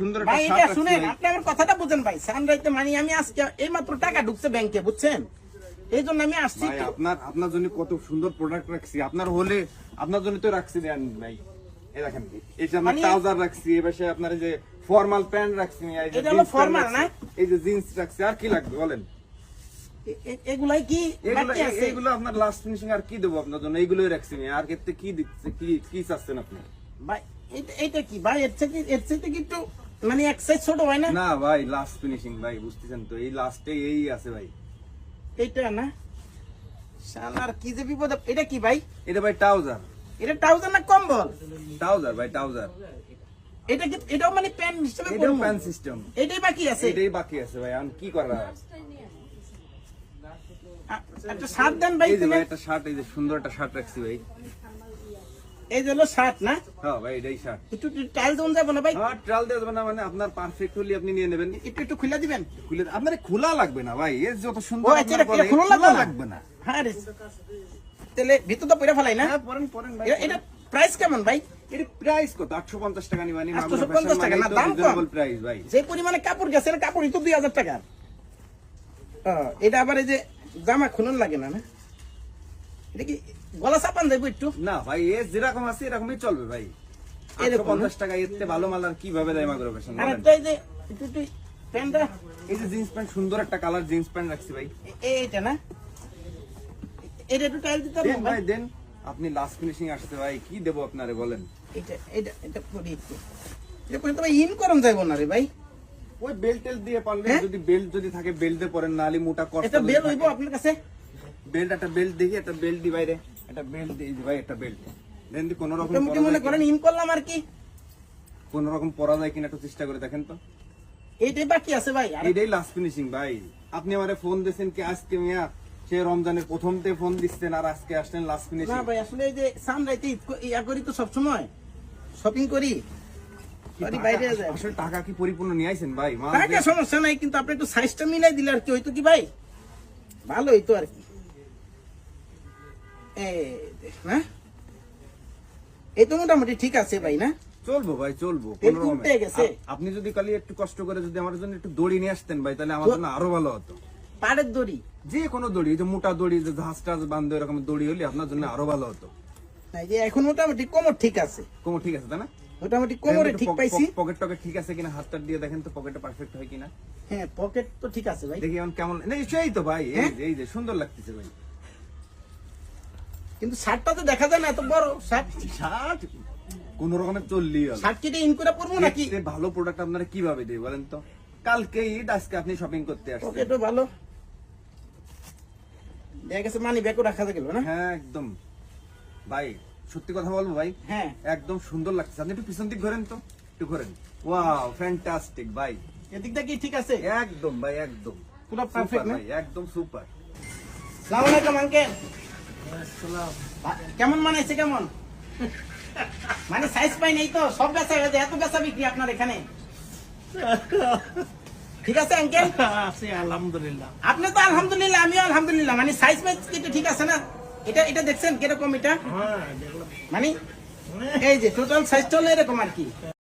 সুন্দর ভাই এটা শুনেন আপনি আমার কথাটা বুঝেন ভাই। সানরাইতে মানে আমি আজকে এই টাকা ঢুকছে ব্যাংকে বুঝছেন? এই জন্য আমি আসছি আপনার আপনার জন্য কত সুন্দর প্রোডাক্ট রাখছি। আপনার হলে আপনার জন্য তো রাখছি দেন ভাই। এই দেখেন এই যে আপনার মানে- ট্রাউজার রাখছি এই পাশে আপনার যে ফর্মাল প্যান্ট রাখছি এই যে এটা হলো jeans pant formal, রাখছি, না? এই যে জিন্স রাখছি আর কি লাগবে বলেন? এগুলাই কি এগুলো বাকি আছে? আপনার লাস্ট ফিনিশিং আর কি দেবো আপনার জন্য? এইগুলোই রাখছি আর ক্ষেত্রে কি দিচ্ছে কি কি চাচ্ছেন আপনি? ভাই এটা- কি? ভাই এর থেকে এর থেকে কি একটু মানে এক সাইজ ছোট হয় না? না ভাই লাস্ট ফিনিশিং ভাই বুঝতেছেন তো এই লাস্টে এই আছে ভাই। এইটা না? শালার কি যে বিপদ এটা কি ভাই? এটা ভাই ট্রাউজার এটা ট্রাউজার না কম্বল? ট্রাউজার ভাই ট্রাউজার এটা কি এটাও মানে প্যান্ট হিসেবে এটাও? প্যান্ট সিস্টেম এটাই বাকি আছে? এটাই বাকি আছে ভাই এখন কি করা আ- একটা শার্ট দেন ভাই তুমি। ভাই একটা শার্ট এই যে সুন্দর একটা শার্ট রাখছি ভাই। এই যে হলো শার্ট না? হ্যাঁ ভাই এটাই শার্ট একটু দেন যাব না ভাই? হ্যাঁ না মানে আপনার পারফেক্ট হলে আপনি নিয়ে নেবেন। একটু একটু খুলে দিবেন? খুলে আপনার খোলা লাগবে না ভাই এর যত সুন্দর আচ্ছা এটা খোলা খোলা লাগবে লাগবে না। হ্যাঁ রে। তাহলে ভিতর তো পয়রা ফেলাই না? হ্যাঁ পরেন পরেন ভাই এটা- প্রাইস কেমন ভাই? এর প্রাইস কত? আটশো পঞ্চাশ টাকা নিবানি 850 টাকা না, দাম কম। প্রাইস ভাই। যে পরিমাণে কাপড় গেছে না কাপড়ই তো দুই হাজার টাকার এটা আবার এই যে জামা খুলন লাগে না না? এটা কি গলা চাপান যাইবো একটু। না ভাই এ যেরকম আছে এরকমই চলবে ভাই। এরকম পঞ্চাশ টাকা থেকে ভালো মাল আর কীভাবে দেয় মাগুর ফ্যাশন এই যে একটু একটু প্যান্টটা। এই যে জিন্স প্যান্ট সুন্দর একটা কালার জিন্স প্যান্ট রাখছি ভাই। এইটা না? এটা একটু টাইল দিতে হবে ভাই ভাই? দেন। আপনি লাস্ট ফিনিশিং আসছে ভাই কি দেবো আপনারে বলেন। এটা এটা এটা করি একটু। এটা করে তো ইন করম যাইবো না রে ভাই। ওই বেল্ট টেল দিয়ে পারলে হ্যাঁ? যদি বেল্ট যদি থাকে বেল্ট দিয়ে পরেন নালি মোটা কষ্ট এটা বেল হইবো আপনার কাছে? বেল্ট একটা বেল্ট দেখি একটা বেল্ট দি বাইরে একটা বেল্ট দিই ভাই একটা বেল্ট দেন কোন রকম মোটামুটি মনে করেন ইন করলাম আর কি। কোন রকম পরা যায় কিনা একটু চেষ্টা করে দেখেন তো। এইটাই বাকি আছে ভাই আর এটাই লাস্ট ফিনিশিং ভাই। আপনি আমারে ফোন দিয়েছেন কি আজকে মিয়া? সে রমজানের প্রথমতে ফোন দিচ্ছেন আর আজকে আসলেন লাস্ট ফিনিশিং না ভাই আসলে এই যে সামরাইতে ইয়া করি তো সবসময়। শপিং করি। বাইরে যায়। আসলে টাকা কি পরিপূর্ণ নিয়ে আইছেন ভাই? টাকা সমস্যা নাই কিন্তু আপনি একটু সাইজটা মিলাই দিলে আর কি হইতো কি ভাই? ভালো হইতো আর কি। এই এই তো মোটামুটি ঠিক আছে ভাই না? চলবো ভাই চলবো তেল কোনো রকমে। উঠে গেছে। আপ- আপনি যদি কালি একটু কষ্ট করে যদি আমার জন্য একটু দড়ি নিয়ে আসতেন ভাই তাহলে আমার জন্য আরও ভালো হতো। পাড়ের দড়ি? যে কোনো দড়ি যে মোটা দড়ি যে ঘাস টাস বান্ধব এরকম দড়ি হলে আপনার জন্য আরও ভালো হতো। এখন মোটামুটি কোমর ঠিক আছে। কোমর ঠিক আছে তাই না? মোটামুটি কোমরে ঠিক পাইছি। পকেট টকেট ঠিক আছে কিনা? হাতটা দিয়ে দেখেন তো পকেটটা পারফেক্ট হয় কিনা? হ্যাঁ পকেট তো ঠিক আছে ভাই। দেখি কেমন সেই তো ভাই হ্যাঁ? এই যে সুন্দর লাগতেছে ভাই। কিন্তু শার্টটা তো দেখা যায় না এত বড় শার্ট। শার্ট? কোন রকমের চললি শার্ট কেটে ইন করে পরবো নাকি? ভালো প্রোডাক্ট আপনারা কীভাবে দেয় বলেন তো? কালকে ঈদ আজকে আপনি শপিং করতে আসছেন। পকেটও ভালো। দেখা গেছে মানি ব্যাগও রাখা গেল না? হ্যাঁ একদম। ভাই সত্যি কথা বলব ভাই হ্যাঁ। একদম সুন্দর লাগছে। আপনি একটু পিছন দিক ঘোরেন তো একটু ঘোরেন। ওয়াও ফ্যান্টাস্টিক ভাই। এদিকটা কি ঠিক আছে? একদম ভাই একদম। পুরো না? ভাই একদম সুপার আলাইকুম আঙ্কেল কেমন মানাইছে কেমন? মানে সাইজ পাই নেই তো সব বেচা হয়ে যায় এত বেচা বিক্রি আপনার এখানে? ঠিক আছে আঙ্কেল আছি আলহামদুলিল্লাহ। আপনি তো আলহামদুলিল্লাহ আমিও আলহামদুলিল্লাহ মানে সাইজ মাইজ কিন্তু ঠিক আছে না? এটা এটা দেখছেন কীরকম এটা? হ্যাঁ মানে এই যে টোটাল সাইজটা হলো এরকম আর কি।